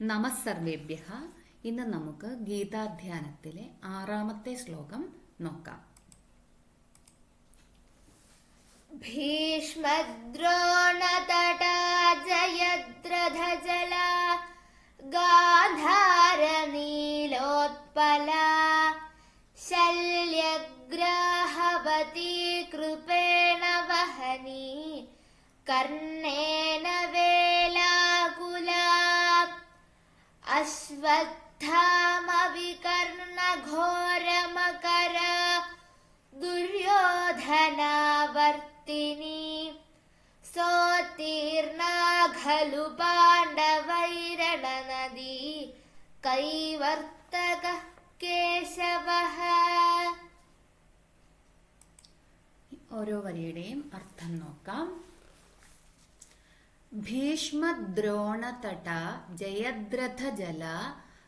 നമസ്സർവേഭ്യ ഇന്ന് നമുക്ക് ഗീതാധ്യാനത്തിലെ ആറാമത്തെ ശ്ലോകം നോക്കാം. ഭീഷ്മദ്രോണതടാജയദ്രഥജല ഗാധാരനീലോത്പല ശല്യഗ്രാഹവതി കൃപേണ വഹനി കർണേന വേ अश्वत्थामविकर्णघोरमकरा दुर्योधनावर्तिनी सोत्तीर्णा खलु पाण्डवैरणनदी कैवर्तकः केशवः ഓരോ വരിയുടെയും അർത്ഥം നോക്കാം ഭീഷ്മദ്രോണതട ജയദ്രഥജല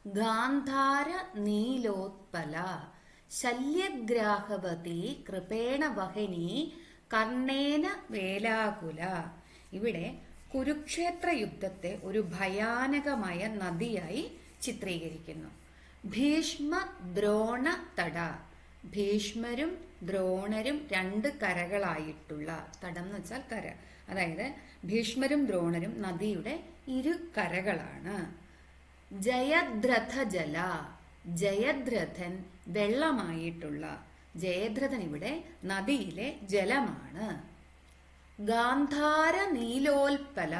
ഗാന്ധാര നീലോത്പല ശല്യഗ്രാഹവതി കൃപേണ വഹിനി കർണേന വേലാകുല. ഇവിടെ കുരുക്ഷേത്ര യുദ്ധത്തെ ഒരു ഭയാനകമായ നദിയായി ചിത്രീകരിക്കുന്നു. ഭീഷ്മ ദ്രോണ തട ഭീഷ്മരും ദ്രോണരും രണ്ട് കരകളായിട്ടുള്ള തടം എന്ന് വെച്ചാൽ കര. അതായത് ഭീഷ്മരും ദ്രോണരും നദിയുടെ ഇരു കരകളാണ്. ജയദ്രഥ ജല ജയദ്രഥൻ വെള്ളമായിട്ടുള്ള ജയദ്രഥൻ ഇവിടെ നദിയിലെ ജലമാണ്. ഗാന്ധാര നീലോൽപല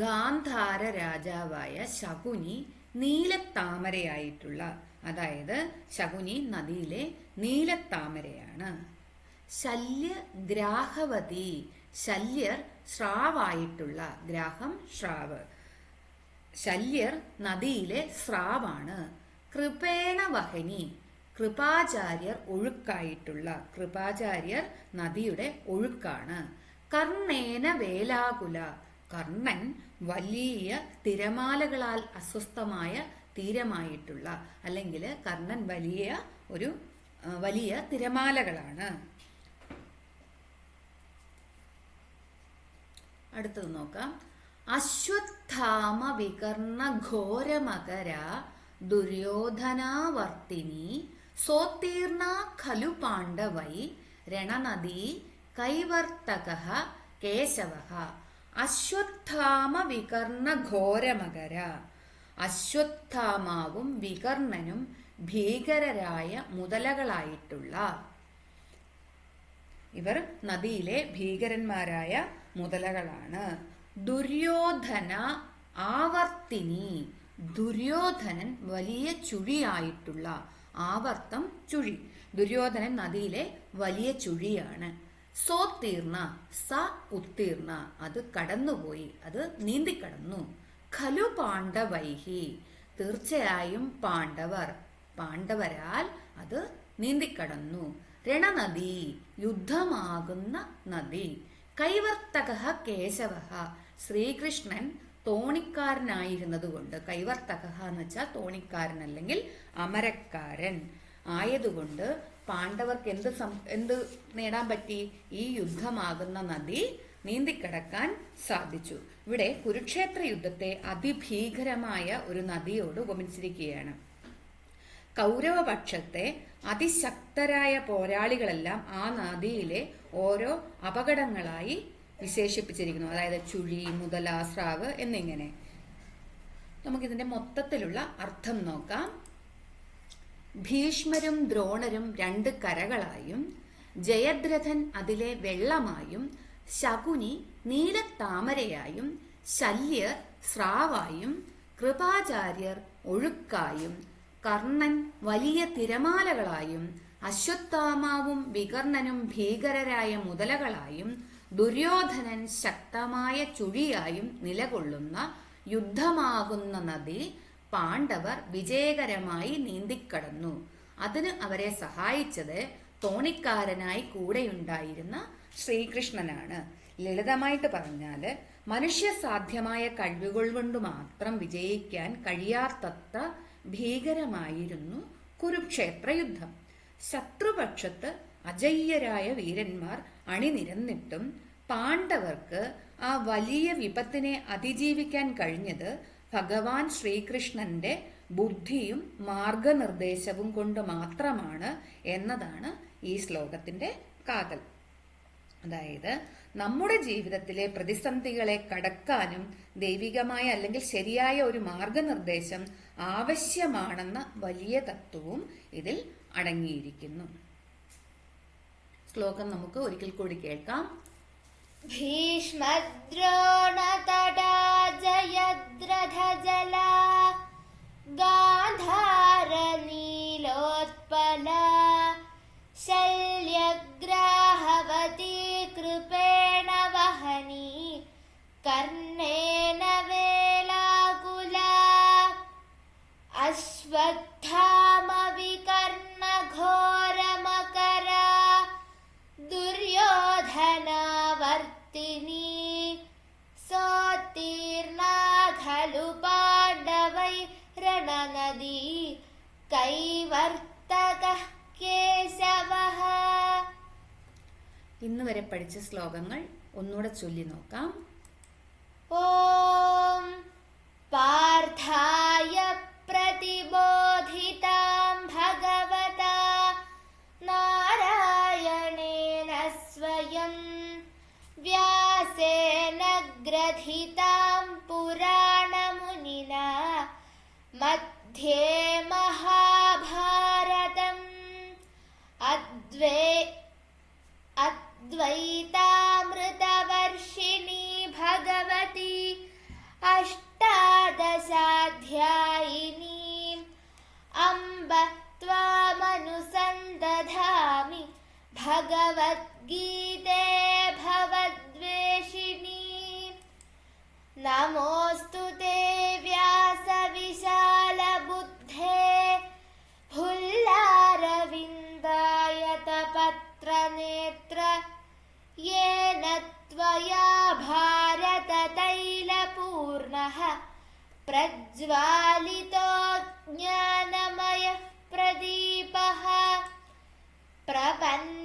ഗാന്ധാര രാജാവായ ശകുനി നീലത്താമരയായിട്ടുള്ള അതായത് ശകുനി നദിയിലെ നീലത്താമരയാണ്. ശല്യഗ്രാഹവതി ശല്യർ സ്രാവായിട്ടുള്ള ഗ്രാഹം ശ്രാവ് ശല്യർ നദിയിലെ സ്രാവാണ്. കൃപേണ വഹനി കൃപാചാര്യർ ഒഴുക്കായിട്ടുള്ള കൃപാചാര്യർ നദിയുടെ ഒഴുക്കാണ്. കർണേന വേലാകുല കർണൻ വലിയ തിരമാലകളാൽ അസ്വസ്ഥമായ തീരമായിട്ടുള്ള അല്ലെങ്കിൽ കർണൻ വലിയ ഒരു വലിയ തിരമാലകളാണ്. അടുത്തത് നോക്കാം. അശ്വത്ഥാമ വികർണ ഘോരമകര ദുര്യോധനാവർത്തിനി സോത്തീർണ ഖലു പാണ്ഡവൈ രണനദി കൈവർത്തക കേശവ. അശ്വത്ഥാമ വികർണ ഘോരമകര. അശ്വത്ഥാമാവും വികർണനും ഭീകരരായ മുതലകളായിട്ടുള്ള ഇവർ നദിയിലെ ഭീകരന്മാരായ മുതലകളാണ്. ദുര്യോധന ആവർത്തിനി. ദുര്യോധനൻ വലിയ ചുഴിയായിട്ടുള്ള ആവർത്തം ചുഴി. ദുര്യോധനൻ നദിയിലെ വലിയ ചുഴിയാണ്. സോത്തീർണ സ ഉത്തീർണ അത് കടന്നുപോയി അത് നീന്തിക്കടന്നു. ഖലു പാണ്ഡവൈഹി. തീർച്ചയായും പാണ്ഡവർ. പാണ്ഡവരാൽ അത് നീന്തിക്കടന്നു. രണനദി യുദ്ധമാകുന്ന നദി. കൈവർത്തക കേശവ. ശ്രീകൃഷ്ണൻ തോണിക്കാരനായിരുന്നതുകൊണ്ട് കൈവർത്തക എന്ന് വെച്ചാൽ തോണിക്കാരൻ അല്ലെങ്കിൽ അമരക്കാരൻ ആയതുകൊണ്ട് പാണ്ഡവർക്ക് എന്ത് എന്ത് നേടാൻ പറ്റി? ഈ യുദ്ധമാകുന്ന നദി നീന്തിക്കടക്കാൻ സാധിച്ചു. ഇവിടെ കുരുക്ഷേത്ര യുദ്ധത്തെ അതിഭീകരമായ ഒരു നദിയോട് ഉപമിച്ചിരിക്കുകയാണ് കൗരവപക്ഷത്തെ അതിശക്തരായ പോരാളികളെല്ലാം ആ നദിയിലെ ഓരോ അപകടങ്ങളായി വിശേഷിപ്പിച്ചിരിക്കുന്നു. അതായത് ചുഴി മുതല സ്രാവ് എന്നിങ്ങനെ. നമുക്കിതിന്റെ മൊത്തത്തിലുള്ള അർത്ഥം നോക്കാം. ഭീഷ്മരും ദ്രോണരും രണ്ട് കരകളായും ജയദ്രഥൻ അതിലെ വെള്ളമായും ശകുനി നീലത്താമരയായും ശല്യർ സ്രാവായും കൃപാചാര്യർ ഒഴുക്കായും കർണൻ വലിയ തിരമാലകളായും അശ്വത്ഥാമാവും വികർണനും ഭീകരരായ മുതലകളായും ദുര്യോധനൻ ശക്തമായ ചുഴിയായും നിലകൊള്ളുന്ന യുദ്ധമാകുന്ന നദി പാണ്ഡവർ വിജയകരമായി നീന്തിക്കടന്നു. അതിന് അവരെ സഹായിച്ചത് തോണിക്കാരനായി കൂടെയുണ്ടായിരുന്ന ശ്രീകൃഷ്ണനാണ്. ലളിതമായിട്ട് പറഞ്ഞാൽ മനുഷ്യ സാധ്യമായ കഴിവുകൾ കൊണ്ട് മാത്രം വിജയിക്കാൻ കഴിയാത്തത്ര ഭീകരമായിരുന്നു കുരുക്ഷേത്ര യുദ്ധം ശത്രുപക്ഷത്ത് അജയ്യരായ വീരന്മാർ അണിനിരന്നിട്ടും പാണ്ഡവർക്ക് ആ വലിയ വിപത്തിനെ അതിജീവിക്കാൻ കഴിഞ്ഞത് ഭഗവാൻ ശ്രീകൃഷ്ണന്റെ ബുദ്ധിയും മാർഗനിർദ്ദേശവും കൊണ്ട് മാത്രമാണ് എന്നതാണ് ഈ ശ്ലോകത്തിന്റെ കാതൽ. അതായത് നമ്മുടെ ജീവിതത്തിലെ പ്രതിസന്ധികളെ കടക്കാനും ദൈവികമായ അല്ലെങ്കിൽ ശരിയായ ഒരു മാർഗനിർദ്ദേശം ആവശ്യമാണെന്ന വലിയ തത്വവും ഇതിൽ അടങ്ങിയിരിക്കുന്നു. ശ്ലോകം നമുക്ക് ഒരിക്കൽ കൂടി കേൾക്കാം. ഭീഷ്മദ്രോണ ജയദ്രഥ ജല कर्णेन वेलाकुला अश्वत्थामविकर्णघोरमकरा दुर्योधनावर्तिनी सोत्तीर्णा खलु पाण्डवै रणनदी कैवर्तकः केशवः ഇന്ന് വരെ പഠിച്ച ശ്ലോകങ്ങൾ ഒന്നുകൂടെ ചൊല്ലി നോക്കാം ॐ पार्थाय प्रतिबोधितां भगवता नारायणेन स्वयं व्यासेन ग्रथितां पुराणमुनिना मध्ये महाभारतम् अद्वै अद्वैतामृतवर्षिणी भगवद्गीते भवद्वेषिणी। नमोऽस्तु ते व्यासविशालबुद्धे। फुल्लारविन्दायतपत्रनेत्र येन त्वया भारततैलपूर्णः। प्रज्वालितो ज्ञानमयः प्रदीपः प्रपन्नपारिजाताय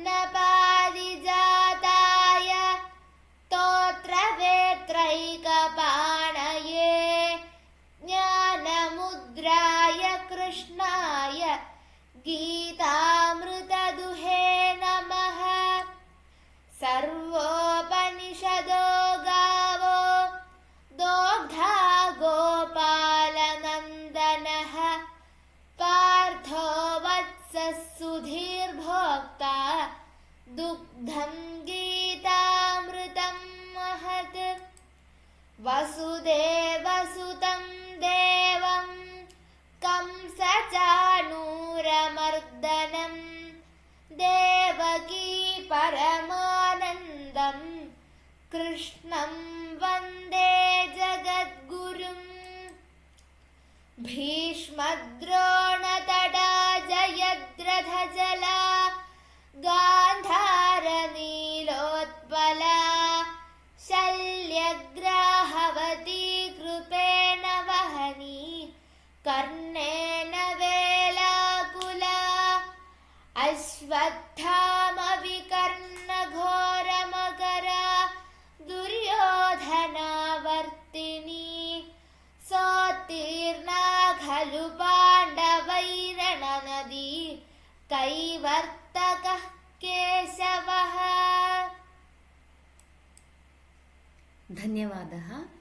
दुग्धं गीतामृतं महत् वसुदेवसुतं देवं कंसचाणूरमर्दनं। देवकी परमानन्दं कृष्णं वन्दे जगद्गुरुम् भीष्मद्रोणतटा जयद्रथजला गान्धारनीलोत्पला कर्णेन वेलाकुला अश्वत्थामविकर्णघोरमकरा दुर्योधनावर्तिनी सोत्तीर्णा खलु पाण्डवैरणनदी कैवर्तकः केशवः। धन्यवादः।